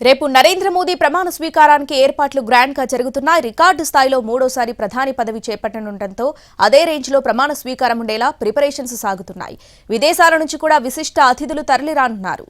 రేపు నరేంద్ర మోదీ ప్రమాణ స్వీకారానికి ఏర్పాట్లు గ్రాండ్గా జరుగుతున్నాయి రికార్డు స్థాయిలో మూడోసారి ప్రధాని పదవి చేపట్టనుండటంతో అదే రేంజ్లో ప్రమాణ స్వీకారం ఉండేలా ప్రిపరేషన్స్ సాగుతున్నాయి. విదేశాల నుంచి కూడా విశిష్ట అతిథులు తరలిరానున్నారు.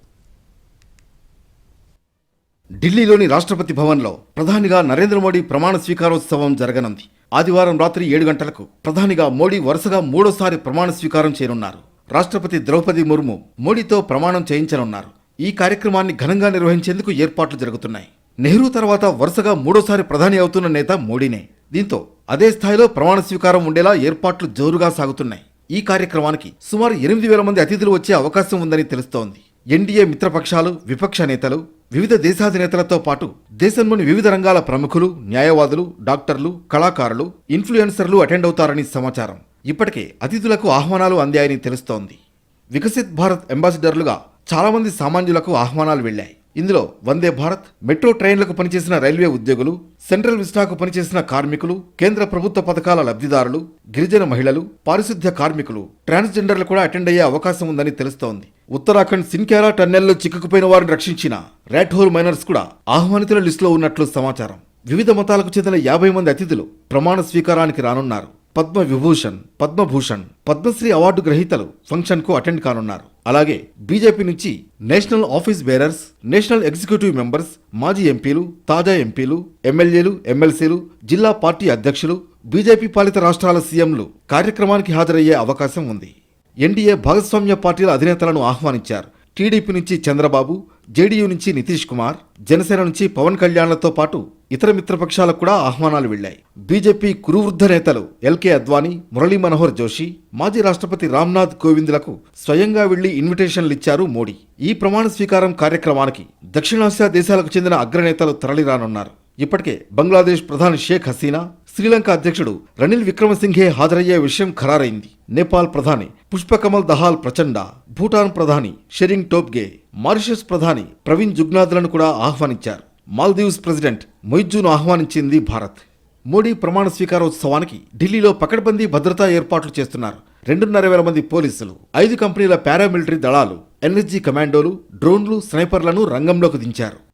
ఢిల్లీలోని రాష్ట్రపతి భవన్లో ప్రధానిగా నరేంద్ర మోడీ ప్రమాణ స్వీకారోత్సవం జరగనుంది. ఆదివారం రాత్రి ఏడు గంటలకు ప్రధానిగా మోడీ వరుసగా మూడోసారి ప్రమాణ స్వీకారం చేయనున్నారు. రాష్ట్రపతి ద్రౌపది ముర్ము మోడీతో ప్రమాణం చేయించనున్నారు. ఈ కార్యక్రమాన్ని ఘనంగా నిర్వహించేందుకు ఏర్పాట్లు జరుగుతున్నాయి. నెహ్రూ తర్వాత వరుసగా మూడోసారి ప్రధాని అవుతున్న నేత మోడీనే. దీంతో అదే స్థాయిలో ప్రమాణ స్వీకారం ఉండేలా ఏర్పాట్లు జోరుగా సాగుతున్నాయి. ఈ కార్యక్రమానికి సుమారు ఎనిమిది వేల మంది అతిథులు వచ్చే అవకాశం ఉందని తెలుస్తోంది. ఎన్డీఏ మిత్రపక్షాలు విపక్ష నేతలు వివిధ దేశాధినేతలతో పాటు దేశంలోని వివిధ రంగాల ప్రముఖులు న్యాయవాదులు డాక్టర్లు కళాకారులు ఇన్ఫ్లుయెన్సర్లు అటెండ్ అవుతారని సమాచారం. ఇప్పటికే అతిథులకు ఆహ్వానాలు అందాయని తెలుస్తోంది. వికసిత్ భారత్ అంబాసిడర్లుగా చాలామంది సామాన్యులకు ఆహ్వానాలు వెళ్ళాయి ఇందులో వందే భారత్ మెట్రో ట్రైన్లకు పనిచేసిన రైల్వే ఉద్యోగులు సెంట్రల్ విస్టాకు పనిచేసిన కార్మికులు కేంద్ర ప్రభుత్వ పథకాల లబ్ధిదారులు గిరిజన మహిళలు పారిశుద్ధ్య కార్మికులు ట్రాన్స్జెండర్లు కూడా అటెండ్ అయ్యే అవకాశం ఉందని తెలుస్తోంది. ఉత్తరాఖండ్ సిన్కేరా టన్నెల్లో చిక్కుకుపోయిన వారిని రక్షించిన రాట్హోల్ మైనర్స్ కూడా ఆహ్వానితుల లిస్టులో ఉన్నట్లు సమాచారం. వివిధ మతాలకు చెందిన యాభై మంది అతిథులు ప్రమాణ స్వీకారానికి రానున్నారు. పద్మ విభూషణ్ పద్మభూషణ్ పద్మశ్రీ అవార్డు గ్రహీతలు ఫంక్షన్కు అటెండ్ కానున్నారు. అలాగే బీజేపీ నుంచి national office bearers national executive members మాజీ ఎంపీలు తాజా ఎంపీలు ఎమ్మెల్యేలు ఎమ్మెల్సీలు జిల్లా పార్టీ అధ్యక్షులు బీజేపీ పాలిత రాష్ట్రాల సీఎంలు కార్యక్రమానికి హాజరయ్యే అవకాశం ఉంది. ఎన్డీఏ భాగస్వామ్య పార్టీల అధినేతలను ఆహ్వానించారు. టీడీపీ నుంచి చంద్రబాబు జేడీయూ నుంచి నితీష్ కుమార్ జనసేన నుంచి పవన్ కళ్యాణ్లతో పాటు ఇతర మిత్రపక్షాలకు కూడా ఆహ్వానాలు వెళ్ళాయి బీజేపీ కురువృద్ధ నేతలు ఎల్కే అద్వానీ మురళీ మనోహర్ జోషి మాజీ రాష్ట్రపతి రామ్నాథ్ కోవింద్లకు స్వయంగా వెళ్ళి ఇన్విటేషన్లు ఇచ్చారు మోడీ. ఈ ప్రమాణ స్వీకారం కార్యక్రమానికి దక్షిణాసియా దేశాలకు చెందిన అగ్రనేతలు తరలిరానున్నారు. ఇప్పటికే బంగ్లాదేశ్ ప్రధాని షేక్ హసీనా శ్రీలంక అధ్యక్షుడు రనిల్ విక్రమసింఘే హాజరయ్యే విషయం ఖరారైంది. నేపాల్ ప్రధాని పుష్పకమల్ దహాల్ ప్రచండ భూటాన్ ప్రధాని షెరింగ్ టోప్గే మారిషస్ ప్రధాని ప్రవీణ్ జుగ్నాథ్లను కూడా ఆహ్వానించారు. మాల్దీవ్స్ ప్రెసిడెంట్ మొయిజ్జును ఆహ్వానించింది భారత్. మోడీ ప్రమాణ స్వీకారోత్సవానికి ఢిల్లీలో పకడ్బందీ భద్రతా ఏర్పాట్లు చేస్తున్నారు. రెండున్నర వేల మంది పోలీసులు ఐదు కంపెనీల పారామిలిటరీ దళాలు ఎన్ఎస్జీ కమాండోలు డ్రోన్లు స్నైపర్లను రంగంలోకి దించారు.